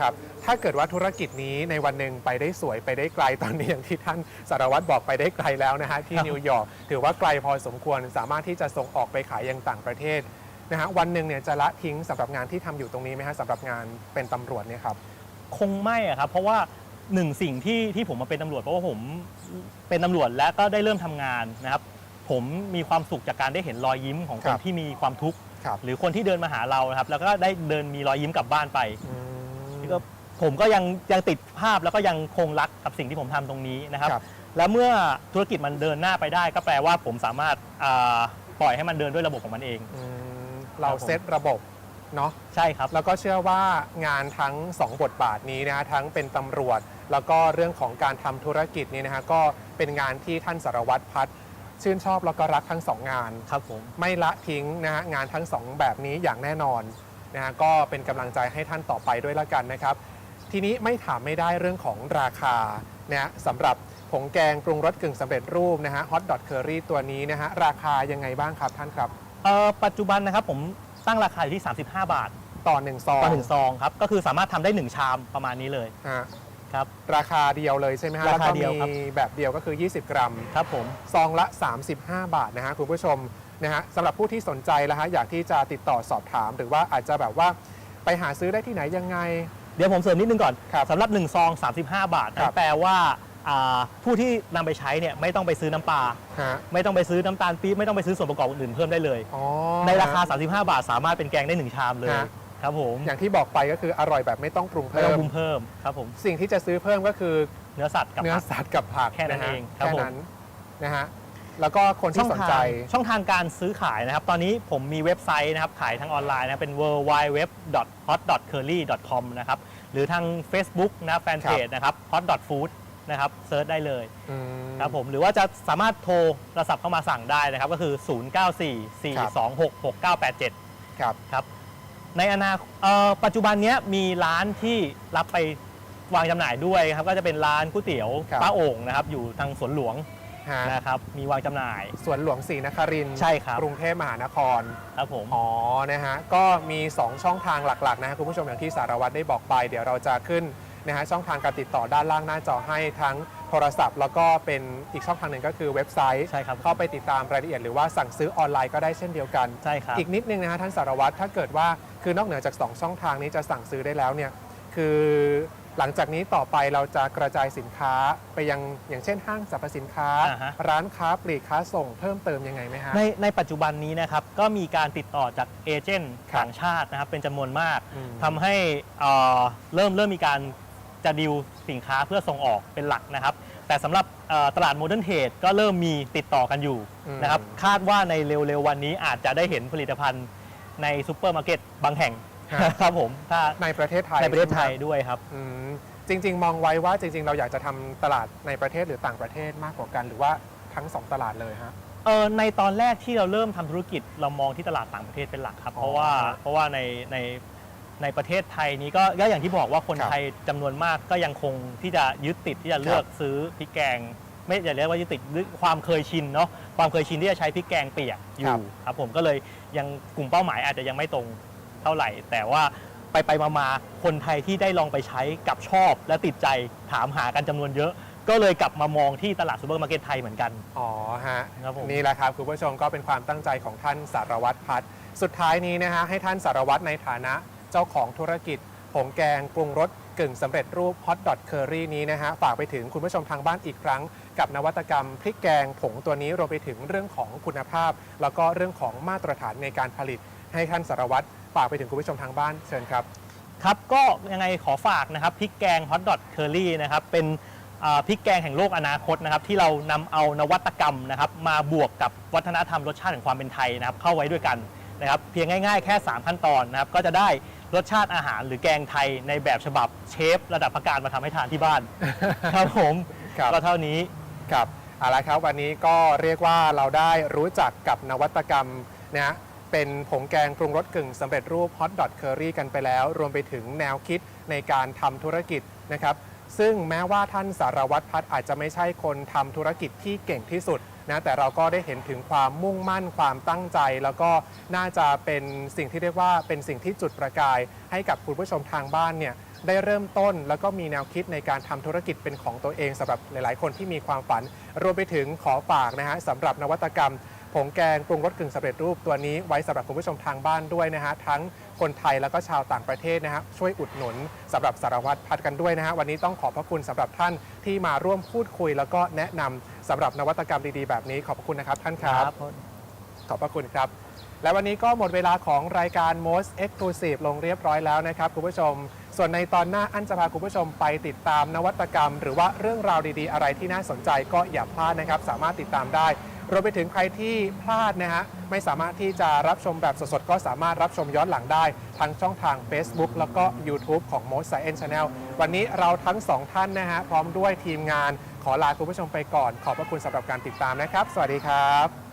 ครับ ถ้าเกิดว่าธุรกิจนี้ในวันหนึ่งไปได้สวยไปได้ไกลตอนนี้อย่างที่ท่านสารวัตรบอกไปได้ไกลแล้วนะฮะที่ครับนิวยอร์กถือว่าไกลพอสมควรสามารถที่จะส่งออกไปขายยังต่างประเทศนะฮะวันหนึ่งเนี่ยจะละทิ้งสำหรับงานที่ทำอยู่ตรงนี้ไหมฮะสำหรับงานเป็นตำรวจเนี่ยครับคงไม่อะครับเพราะว่าหนึ่งสิ่งที่ที่ผมมาเป็นตำรวจเพราะว่าผมเป็นตำรวจและก็ได้เริ่มทำงานนะครับ ผมมีความสุขจากการได้เห็นรอยยิ้มของคครันบที่มีความทุกข์ครับหรือคนที่เดินมาหาเรานะครับ แล้วก็ได้เดินมีรอยยิ้มกลับบ้านไปอืม ก็ผมก็ยังยังติดภาพแล้วก็ยังคงรักกับสิ่งที่ผมทำตรงนี้นะครับ ครับ แล้วเมื่อธุรกิจมันเดินหน้าไปได้ ก็แปลว่าผมสามารถอ่าปล่อยให้มันเดินด้วยระบบของมันเอง อืมเราครับผมเซตระบบเนาะ ใช่ครับ แล้วก็เชื่อว่างานทั้ง 2 บทบาทนี้นะฮะทั้งเป็นตำรวจ แล้วก็เรื่องของการทำธุรกิจนี้นะฮะก็เป็นงานที่ท่านสารวัตรพัฒน์ชื่นชอบแล้วก็รักทั้งสองงาน ครับผม ไม่ละทิ้งนะฮะงานทั้งสองแบบนี้อย่างแน่นอน นะฮะก็เป็นกำลังใจให้ท่านต่อไปด้วยละกันนะครับ ทีนี้ไม่ถามไม่ได้เรื่องของราคานะฮะสำหรับผงแกงปรุงรสกึ่งสำเร็จรูปนะฮะ hot dot curry ตัวนี้นะฮะราคายังไงบ้างครับท่านครับเอ่อปัจจุบันนะครับผมตั้งราคาอยู่ที่ 35 บาทต่อหนึ่งซองต่อหนึ่งซองครับก็คือสามารถทำได้ 1 ชามประมาณนี้เลยฮะครับ ราคาเดียวเลยใช่ไหมฮะราคาแล้วก็เดียวครับ มีแบบเดียวก็คือ 20 กรัม ครับผม ซองละ 35 บาทนะฮะคุณผู้ชม นะฮะสำหรับผู้ที่สนใจแล้วฮะอยากที่จะติดต่อสอบถาม หรือว่าอาจจะแบบว่าไปหาซื้อได้ที่ไหนยังไง เดี๋ยวผมเสริมนิดนึงก่อนครับสำหรับ1ซอง35 บาทครับ แปลว่าอ่าผู้ที่นำไปใช้เนี่ยไม่ต้องไปซื้อน้ำปลาฮะไม่ต้องไปซื้อน้ำตาลปี๊บไม่ต้องไปซื้อส่วนประกอบอื่นๆเพิ่มได้เลย อ๋อ ในราคา 35 บาทสามารถเป็นแกงได้1ชามเลยฮะ ครับผมอย่างที่บอกไปก็คืออร่อยแบบไม่ต้องปรุงไม่เพิ่ต้องม ปรุงเพิ่มครับผมสิ่งที่จะซื้อเพิ่มก็คือเนื้อสัตว์กับเนื้อผักสัตว์กับผักแค่นั้นะฮะเองครับแค่ผม นั้นนะฮะ แล้วก็คนที่สนใจทางช่องทางการซื้อขายนะครับ ตอนนี้ผมมีเว็บไซต์นะครับ ขายทางออนไลน์นะเป็น w w w h o t c u r r y c o m นะครับ หรือทาง Facebook นะแฟนเพจนะครับ hot food นะครับเซิร์ชได้เลยอืมครับผมหรือว่าจะสามารถโทรโทรศัพท์เข้ามาสั่งได้นะครับ ก็คือ 0944266987 ครับครับ ในอนาเอ่อปัจจุบันเนี้ยมีร้านที่รับไปวางจำหน่ายด้วยครับ ก็จะเป็นร้านก๋วยเตี๋ยวครับป้าโอ่งนะครับ อยู่ทางสวนหลวง ฮะ นะครับมีวางจำหน่าย สวนหลวงศรีนครินทร์ใช่ครับ กรุงเทพมหานคร ครับผม อ๋อ นะฮะ ก็มี 2 ช่องทางหลัก ๆ นะฮะคุณผู้ชมอย่างที่สารวัตรได้บอกไป เดี๋ยวเราจะขึ้นนะฮะช่องทางการติดต่อด้านล่างหน้าจอให้ทั้งโทรศัพท์ แล้วก็เป็นอีกช่องทางหนึ่งก็คือเว็บไซต์ใช่ครับเข้าไปติดตามรายละเอียดหรือว่าสั่งซื้อออนไลน์ก็ได้เช่นเดียวกัน ใช่ครับอีกนิดนึงนะฮะท่านสารวัตรถ้าเกิดว่าคือนอกเหนือจาก 2 ช่องทางนี้จะสั่งซื้อได้แล้วเนี่ยคือ หลังจากนี้ต่อไปเราจะกระจายสินค้าไปยังอย่างเช่นห้างสรรพสินค้า อ่าฮะ ร้านค้าปลีกค้าส่งเพิ่มเติมยังไงไหมฮะ ในในปัจจุบันนี้นะครับก็มีการติดต่อจากเอเจนต์ครับต่างชาตินะครับเป็นจำนวนมากอืมทำให้เอ่อเริ่มเริ่มมีการจะดิวสินค้าเพื่อส่งออกเป็นหลักนะครับ แต่สำหรับเอ่อตลาดโมเดิร์นเทรดก็เริ่มมีติดต่อกันอยู่อืม นะครับคาดว่าในเร็วๆวันนี้อาจจะได้เห็นผลิตภัณฑ์ในซูเปอร์มาร์เก็ตบางแห่งฮะ ครับผมถ้าในประเทศไทยในประเทศไทยใช่หมด้วยครับอืมจริง ๆ มองไว้ว่าจริง ๆ เราอยากจะทำตลาดในประเทศหรือต่างประเทศมากกว่ากัน หรือว่าทั้งสองตลาดเลยฮะเออในตอนแรกที่เราเริ่มทำธุรกิจเรามองที่ตลาดต่างประเทศเป็นหลักครับอ๋อเพราะว่าเพราะว่าในในในประเทศไทยนี้ก็ก็อย่างที่บอกว่าคนครับไทยจำนวนมากก็ยังคงที่จะยึดติดที่จะเลือกซื้อพริกแกง ไม่อย่าเรียกว่ายึดติดหรือความเคยชินเนาะความเคยชินที่จะใช้พริกแกงเปียกอครัยู่บครับผมก็เลยยังกลุ่มเป้าหมายอาจจะยังไม่ตรง เท่าไหร่ แต่ว่าไปไปมามาคนไทยที่ได้ลองไปใช้กลับชอบและติดใจถามหากันจำนวนเยอะ ก็เลยกลับมามองที่ตลาดซูเปอร์มาร์เก็ตไทยเหมือนกัน อ๋อฮะครับผม นี่แหละครับคุณผู้ชมก็เป็นความตั้งใจของท่านสารวัตรพัฒน์สุดท้ายนี้นะฮะให้ท่านสารวัตรในฐานะเจ้าของธุรกิจผงแกงปรุงรสกึ่งสำเร็จรูป hot dot curry นี้นะฮะฝากไปถึงคุณผู้ชมทางบ้านอีกครั้ง กับนวัตกรรมพริกแกงผงตัวนี้รวมไปถึงเรื่องของคุณภาพ แล้วก็เรื่องของมาตรฐานในการผลิต ให้ท่านสารวัตร ฝากไปถึงคุณผู้ชมทางบ้านเชิญครับ ครับก็ยังไงขอฝากนะครับพริกแกงฮอตดอทเคอรี่นะครับเป็นอ่าพริกแกงแห่งโลกอนาคตนะครับที่เรานำเอานวัตกรรมนะครับมาบวกกับวัฒนธรรมรสชาติแห่งความเป็นไทยนะครับเข้าไว้ด้วยกันนะครับเพียงง่ายๆแค่ 3 ขั้นตอนนะครับก็จะได้รสชาติอาหารหรือแกงไทยในแบบฉบับเชฟระดับพักการมาทำให้ทานที่บ้าน ครับผมครับ ก็เท่านี้ ครับเอาละครับวันนี้ก็เรียกว่าเราได้รู้จักกับนวัตกรรมนะฮะ เป็นผงแกงปรุงรสกึ่งสำเร็จรูป hot dot curry กันไปแล้ว รวมไปถึงแนวคิดในการทำธุรกิจนะครับ ซึ่งแม้ว่าท่านสารวัตรพัฒน์อาจจะไม่ใช่คนทำธุรกิจที่เก่งที่สุดนะแต่เราก็ได้เห็นถึงความมุ่งมั่นความตั้งใจ แล้วก็น่าจะเป็นสิ่งที่เรียกว่าเป็นสิ่งที่จุดประกาย ให้กับคุณผู้ชมทางบ้านเนี่ยได้เริ่มต้นแล้วก็มีแนวคิดในการทำธุรกิจเป็นของตัวเองสำหรับหลาย ๆ คนที่มีความฝัน รวมไปถึงขอฝากนะฮะสำหรับนวัตกรรม ผงแกงปรุงรสกึ่งสำเร็จรูปตัวนี้ไว้สำหรับคุณผู้ชมทางบ้านด้วยนะฮะทั้งคนไทยแล้วก็ชาวต่างประเทศนะฮะช่วยอุดหนุนสำหรับสารวัตรพัดกันด้วยนะฮะวันนี้ต้องขอบพระคุณสำหรับท่านที่มาร่วมพูดคุย แล้วก็แนะนำสำหรับนวัตกรรมดีๆแบบนี้ขอบพระคุณนะครับท่านครับขอบพระคุณครับ และวันนี้ก็หมดเวลาของรายการ Most Exclusive ลงเรียบร้อยแล้วนะครับคุณผู้ชมส่วนในตอนหน้าอันจะพาคุณผู้ชมไปติดตามนวัตกรรม หรือว่าเรื่องราวดีๆ อะไรที่น่าสนใจก็อย่าพลาดนะครับ สามารถติดตามได้ รวมไปถึงใครที่พลาดนะฮะไม่สามารถที่จะรับชมแบบสดๆ ก็สามารถรับชมย้อนหลังได้ ทั้งช่องทาง Facebook แล้วก็ YouTube ของ Most Science Channel วันนี้เราทั้งสองท่านนะฮะพร้อมด้วยทีมงานขอลาคุณผู้ชมไปก่อน ขอบพระคุณสำหรับการติดตามนะครับ สวัสดีครับ